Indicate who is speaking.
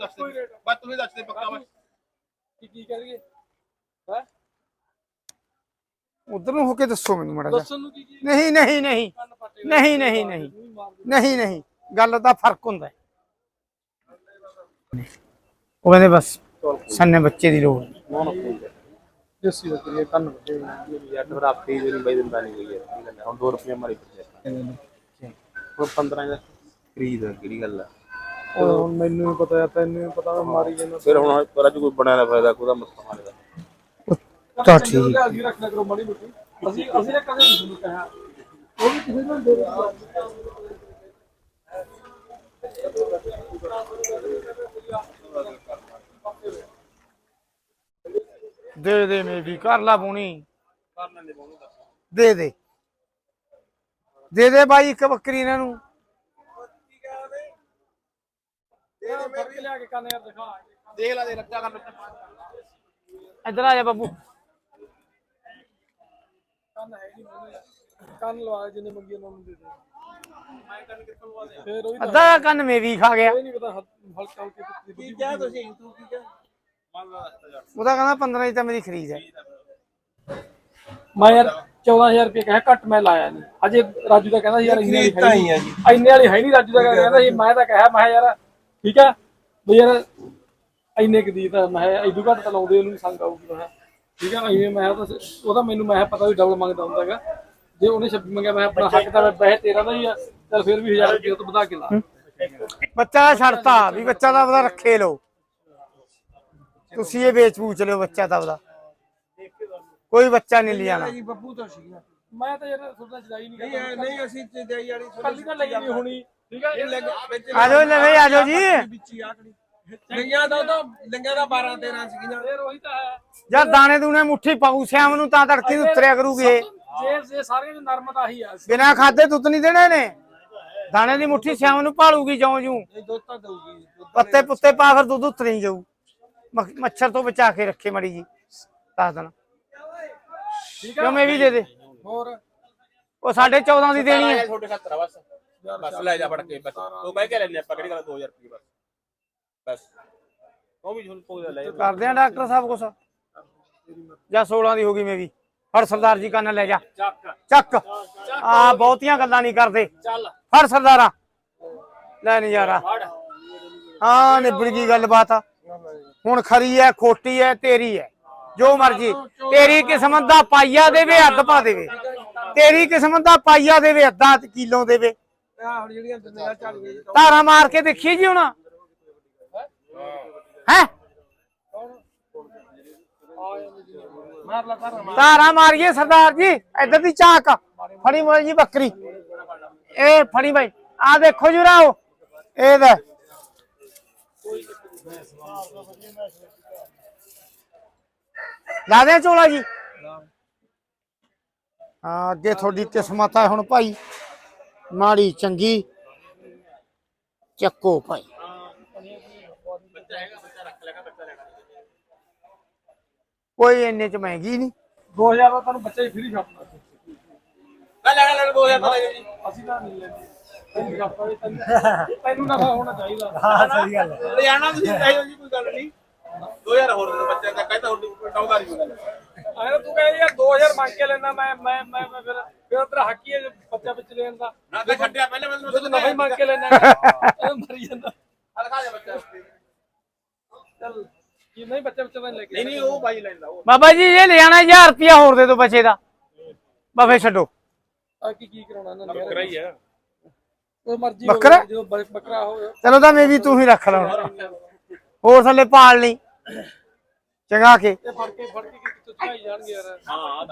Speaker 1: ਦੱਸ ਦੇ ਬਸ ਤੂੰ ਹੀ ਦੱਸ ਦੇ ਪੱਕਾ ਬਸ।
Speaker 2: ਕੀ ਕੀ ਕਰੀਏ ਹੈ?
Speaker 3: ਉਧਰ ਨੂੰ ਹੋ ਕੇ ਦੱਸੋ ਮੈਨੂੰ ਮੜਾ
Speaker 2: ਦੱਸਣ ਨੂੰ ਕੀ ਕੀ
Speaker 3: ਨਹੀਂ ਨਹੀਂ ਨਹੀਂ। ਨਹੀਂ ਨਹੀਂ ਨਹੀਂ। ਨਹੀਂ ਨਹੀਂ ਗੱਲ ਦਾ ਫ਼ਰਕ ਹੁੰਦਾ ਹੈ। ਉਹ ਕਹਿੰਦੇ ਬਸ ਸੰਨੇ ਬੱਚੇ ਦੀ ਲੋੜ। ਨਹੀਂ।
Speaker 2: ਜੱਸੀ ਦਾ ਕਰੀਏ ਕੰਨ ਵੱਡੇ
Speaker 1: ਯਾਰ ਫਿਰ ਆਪੇ ਹੀ ਨਹੀਂ ਬਾਈ ਦਿੰਦਾ ਨਹੀਂ ਗਈ ਯਾਰ ਹੁਣ 2 ਰੁਪਏ ਮਾਰੀ ਹੁਣ 15 ਦਾ ਖਰੀਦ ਕਿਹੜੀ ਗੱਲ ਆ?
Speaker 2: ਉਹ ਹੁਣ ਮੈਨੂੰ ਵੀ ਪਤਾ ਆ ਤੈਨੂੰ ਵੀ ਪਤਾ ਮੈਂ ਮਾਰੀ ਜਾਂਦਾ।
Speaker 1: ਫਿਰ ਹੁਣ ਪਰ ਅੱਜ ਕੋਈ ਬਣਿਆ ਦਾ ਫਾਇਦਾ ਕੋਈ ਦਾ ਮੱਥਾ ਮਾਰਦਾ
Speaker 3: ਤਾਂ ਠੀਕ। ਹੈ।
Speaker 2: ਅਸੀਂ ਰੱਖ ਲਿਆ ਕਰੋ ਮਾੜੀ ਮੋਟੀ। ਅਸੀਂ ਅਸੀਂ ਨੇ ਕਦੇ ਨਹੀਂ ਤੁਹਾਨੂੰ ਕਿਹਾ। ਉਹ ਵੀ ਕਿਸੇ ਨੂੰ ਦੇ
Speaker 3: ਦੇ ਦੇ ਮੇ ਵੀ ਕਰ ਲਾ ਬੁਣੀ। ਦੇ ਦੇ। ਦੇ ਦੇ ਬਾਈ ਇੱਕ ਬੱਕਰੀ ਇਹਨਾਂ ਨੂੰ।
Speaker 2: ਫ਼ਰਕ ਲਿਆ ਕੇ ਕੰਨ ਯਾਰ ਦਿਖਾ।
Speaker 1: ਦੇਖ ਲੈ ਦੇ
Speaker 3: ਇੱਧਰ ਆ ਜਾ ਬੱਬੂ।
Speaker 2: ਕੰਨ ਹੈ ਨਹੀਂ ਮੈਨੂੰ ਕੰਨ ਲਵਾ ਜਿੰਨੇ ਮੰਗੀ ਉਹਨਾਂ ਨੂੰ ਦੇ ਦੇ। ਮੈਂ ਕੰਨ ਕਿੱਥੋਂ ਲਵਾ ਦੇ ਫੇਰ ਉਹ
Speaker 3: ਅੱਧਾ ਕੰਨ ਮੇ ਵੀ ਖਾ ਗਿਆ।
Speaker 2: ਇਹ ਨਹੀਂ ਪਤਾ ਹਲ- ਹਲਕਾ ਹਲਕੇ ਤੇ ਕੀ ਕਿਹਾ ਤੁਸੀਂ?
Speaker 1: ਤੂੰ ਕੀ ਕਿਹਾ?
Speaker 3: ਉਹਦਾ ਕਹਿੰਦਾ 15 ਦੀ ਤਾਂ ਮੇਰੀ ਖਰੀਦ ਹੈ।
Speaker 2: ਮੈਂ ਯਾਰ 14000 ਰੁਪਏ ਕਹਿਆ ਘੱਟ ਮੈਂ ਲਾਇਆ ਨਹੀਂ ਅਜੇ ਰਾਜੂ ਦਾ ਕਹਿੰਦਾ ਯਾਰ ਇੰਨੇ ਵਾਲੀ ਹੈ
Speaker 1: ਹੀ ਆ
Speaker 2: ਨਹੀਂ ਇੰਨੇ ਵਾਲੀ ਹੈ ਨਹੀਂ ਰਾਜੂ ਦਾ ਕਹਿੰਦਾ ਸੀ ਮੈਂ ਤਾਂ ਕਹਿਆ ਮੈਂ ਕਿਹਾ ਯਾਰ ਠੀਕ ਆ? ਵੀ ਯਾਰ ਇੰਨੇ ਕੁ ਦੀ ਤਾਂ ਮੈਂ ਇਦੋਂ ਘੱਟ ਤਾਂ ਲਾਉਂਦੇ ਉਹਨੂੰ ਸੰਗ ਆਊਗੀ ਮੈਂ। ਠੀਕ ਆ? ਐਵੇਂ ਮੈਂ ਤਾਂ ਉਹਦਾ ਮੈਨੂੰ ਮੈਂ ਪਤਾ ਵੀ ਡਬਲ ਮੰਗਦਾ ਹੁੰਦਾ ਹੈਗਾ। ਜੇ ਉਹਨੇ 26 ਮੰਗਿਆ ਮੈਂ ਆਪਣਾ ਹੱਕ ਤਾਂ ਵੈਸੇ ਤੇਰਾ ਦਾ ਹੀ ਆ। ਚਲ ਫਿਰ ਵੀ 1000 ਰੁਪਏ ਤੋਂ ਵਧਾ ਕੇ ਲਾ।
Speaker 3: ਬੱਚਾ ਦਾ ਛੱਡਤਾ ਵੀ ਬੱਚਾ ਦਾ ਉਹਦਾ ਰੱਖੇ ਲੋ ਤੁਸੀਂ ਇਹ ਵੇਚ ਪੂਛ ਲਿਓ ਬੱਚਾ ਦਾ ਉਹਦਾ ਕੋਈ ਬੱਚਾ ਨਹੀਂ ਲਿਆਣਾ
Speaker 1: ਜੀ ਬੱਬੂ ਤੋਂ ਸੀਗਾ।
Speaker 2: ਮੈਂ ਤਾਂ ਯਾਰ ਤੁਹਾਡਾ ਜਦਾਈ ਨਹੀਂ ਕਰਦਾ।
Speaker 1: ਨਹੀਂ ਅਸੀਂ ਤੇ ਦੇਈ ਵਾਲੀ
Speaker 2: ਕੱਲੀ ਤਾਂ ਲਈ ਨਹੀਂ ਹੋਣੀ। ਠੀਕ ਆ
Speaker 3: ਆ ਜਾਓ ਲਵੇ ਆ ਜਾਓ ਜੀ।
Speaker 1: ਵਿੱਚ ਹੀ ਆਕੜੀ ਲੰਗਿਆ ਦਾ ਤਾਂ ਲੰਗਿਆ ਦਾ 12 13 ਸੀਗੀਆਂ।
Speaker 2: ਫੇਰ ਉਹੀ ਤਾਂ ਹੈ।
Speaker 3: ਯਾਰ ਦਾਣੇ ਦੂਣੇ ਮੁੱਠੀ ਪਾਉ ਸਿਆਮ ਨੂੰ ਤਾਂ ਤੜਕੀ ਨੂੰ ਉਤਰਿਆ ਕਰੂਗੀ ਇਹ।
Speaker 2: ਜੇ ਜੇ ਆ।
Speaker 3: ਬਿਨਾ ਖਾਦੇ ਦੁੱਧ ਨਹੀਂ ਦੇਣੇ ਨੇ ਦਾਣੇ ਦੀ ਮੁੱਠੀ ਸਿਆਮ ਨੂੰ ਭਾਲੂਗੀ ਜਿਉਂ ਜੂ
Speaker 1: ਇਹ ਦੁੱਧ ਤਾਂ ਦਊਗੀ
Speaker 3: ਪੱਤੇ ਪੁੱਤੇ ਪਾ ਫਿਰ ਦੁੱਧ ਉਤਰੀ ਜਾਊ। ਮੱਖ- ਮੱਛਰ ਤੋਂ ਬਚਾ ਕੇ ਰੱਖੇ ਮੜੀ ਜੀ। ਦੱਸ ਦੇਣਾ। ਕਿਉਂ ਮੈਂ ਵੀ ਦੇ ਦੇ?
Speaker 2: ਹੋਰ?
Speaker 3: ਉਹ ਸਾਢੇ 14 ਦੀ ਦੇਣੀ ਹੈ।
Speaker 1: ਤੁਹਾਡੇ ਖਾਤਰ ਬਸ। ਬਸ ਲੈ ਜਾ ਫੜ ਕੇ ਬਸ। ਤੂੰ ਕਹਿ ਕੇ ਲੈਣੇ ਆਪਾਂ ਕਿਹੜੀ ਗੱਲ 2000 ਰੁਪਏ ਬਸ। ਬਸ। ਉਹ ਵੀ ਤੁਹਾਨੂੰ ਕੋਈ ਲੈ
Speaker 3: ਕਰਦੇ ਆ ਡਾਕਟਰ ਸਾਹਿਬ ਕੁਛ। ਜਾਂ 16 ਦੀ ਹੋ ਗਈ ਮੈਂ ਵੀ ਫੜ ਸਰਦਾਰ ਜੀ ਕੰਨ ਲੈ ਜਾ।
Speaker 2: ਚੱਕ।
Speaker 3: ਚੱਕ। ਆ ਬਹੁਤੀਆਂ ਗੱਲਾਂ ਨਹੀਂ ਕਰਦੇ।
Speaker 2: ਚੱਲ।
Speaker 3: ਫੜ ਸਰਦਾਰਾ। ਲੈ ਨਜ਼ਾਰਾ ਹਾਂ ਨਿਬੜ ਗਈ ਗੱਲਬਾਤ। ਹੁਣ ਖਰੀ ਐ ਖੋਟੀ ਐ ਤੇਰੀ ਐ। ਜੋ ਮਰਜ਼ੀ। ਤੇਰੀ ਕਿਸਮਤ ਦਾ ਪਾਈਆ ਦੇਵੇ ਅੱਧ ਪਾ ਦੇਵੇ। ਤੇਰੀ ਕਿਸਮਤ ਦਾ ਪਾਈਆ ਦੇਵੇ ਅੱਧਾ ਕਿਲੋ ਦੇਵੇ।
Speaker 1: ਆਹ ਹੁਣ ਜਿਹੜੀਆਂ ਦੰਦਾਂ ਝੜ ਗਈਆਂ
Speaker 3: ਧਾਰਾ ਮਾਰ ਕੇ ਦੇਖੀ ਜੀ ਹੁਣ। ਹੈ।
Speaker 2: ਮਾਰ ਲਾ
Speaker 3: ਧਾਰਾ ਮਾਰੀਏ ਸਰਦਾਰ ਜੀ ਇੱਧਰ ਦੀ ਝਾਕ। ਫੜੀ ਮੋਲ ਜੀ ਬੱਕਰੀ। ਇਹ ਫੜੀ ਬਾਈ। ਆ ਦੇਖੋ ਜੁਰਾ ਉਹ ਇਹ ਦਾ ਲਾ ਦੇ ਚੋਲਾ ਜੀ। ਹਾਂ ਅੱਗੇ ਤੁਹਾਡੀ ਕਿਸਮਤ ਹੈ ਹੁਣ ਭਾਈ। ਮਾੜੀ ਚੰਗੀ। ਚੱਕੋ ਭਾਈ। ਕੋਈ ਇੰਨੇ ਚ ਮਹਿੰਗੀ ਨਹੀਂ।
Speaker 2: 2000 ਦਾ ਤੁਹਾਨੂੰ ਬੱਚਾ ਹੀ ਫ੍ਰੀ ਛਾਪਣਾ
Speaker 1: ਲੈ ਲੈ ਲੈ 2000 ਦਾ ਜਾ।
Speaker 2: ਅਸੀਂ ਤਾਂ ਨਹੀਂ ਲੈਂਦੇ। ਤੈਨੂੰ ਛਾਪਾ ਵੀ ਤੈਨੂੰ ਤੈਨੂੰ ਨਫਾ ਹੋਣਾ ਚਾਹੀਦਾ। ਹਾਂ ਸਹੀ ਗੱਲ
Speaker 1: ਲੈ ਜਾਣਾ ਤੁਸੀਂ ਜਾਓ ਜੀ ਕੋਈ ਗੱਲ ਨਹੀਂ। 2000 ਹੋਰ ਦੇ ਦਾ ਕਹਿੰਦਾ ਹੁਣ ਡਾਉਂਦਾ ਨਹੀਂ
Speaker 2: ਆਇਆ ਤੂੰ ਕਹੇ ਯਾਰ 2000 ਮੰਗ ਕੇ ਲੈਣਾ ਮੈਂ ਮੈਂ ਮੈਂ ਮੈਂ ਫਿਰ ਫਿਰ ਤੇਰਾ ਹੱਕ ਹੀ ਹੈ ਜੇ ਬੱਚਾ ਵਿੱਚ ਲੈਣ ਦਾ
Speaker 1: ਨਾ ਤੇ ਛੱਡਿਆ ਪਹਿਲੇ ਮੈਨੂੰ
Speaker 2: ਨਫਾ ਹੀ ਮੰਗ ਕੇ ਲੈਣਾ ਮਰੀ ਜਾਂਦਾ।
Speaker 1: ਦਿਖਾ ਦੇ ਬੱਚਾ।
Speaker 2: ਚੱਲ ਕੀ ਨਹੀਂ ਬੱਚਾ ਬੱਚਾ ਤਾਂ ਲੈ ਕੇ
Speaker 1: ਨਹੀਂ ਨਹੀਂ ਉਹ ਬਾਈ ਲੈਂਦਾ ਉਹ।
Speaker 3: ਬਾਬਾ ਜੀ ਇਹ ਲੈ ਜਾਣਾ 1000 ਰੁਪਿਆ ਹੋਰ ਦੇ ਦਿਓ ਬੱਚੇ ਦਾ। ਬਫੇ ਛੱਡੋ।
Speaker 2: ਆ ਕੀ ਕੀ ਕਰਾਉਣਾ ਇਹਨਾਂ ਨੇ?
Speaker 1: ਬੱਕਰਾ ਹੀ ਆ।
Speaker 2: ਉਹ ਮਰਜ਼ੀ
Speaker 3: ਬੱਕਰਾ?
Speaker 2: ਜਦੋਂ ਬੱਕਰਾ ਹੋਵੇ।
Speaker 3: ਚਲੋ ਤਾਂ ਮੈਂ ਵੀ ਤੂੰ ਹੀ ਰੱਖ ਲਾ ਹੁਣ। ਹੋਰ ਥੱਲੇ ਪਾਲ ਲਈ। ਚੰਗਾ ਕੇ।
Speaker 2: ਫੜ ਕੇ ਫੜ ਕੇ ਕਿੱਥੋਂ ਚੜਾਈ ਜਾਣਗੇ ਯਾਰ।
Speaker 1: ਹਾਂ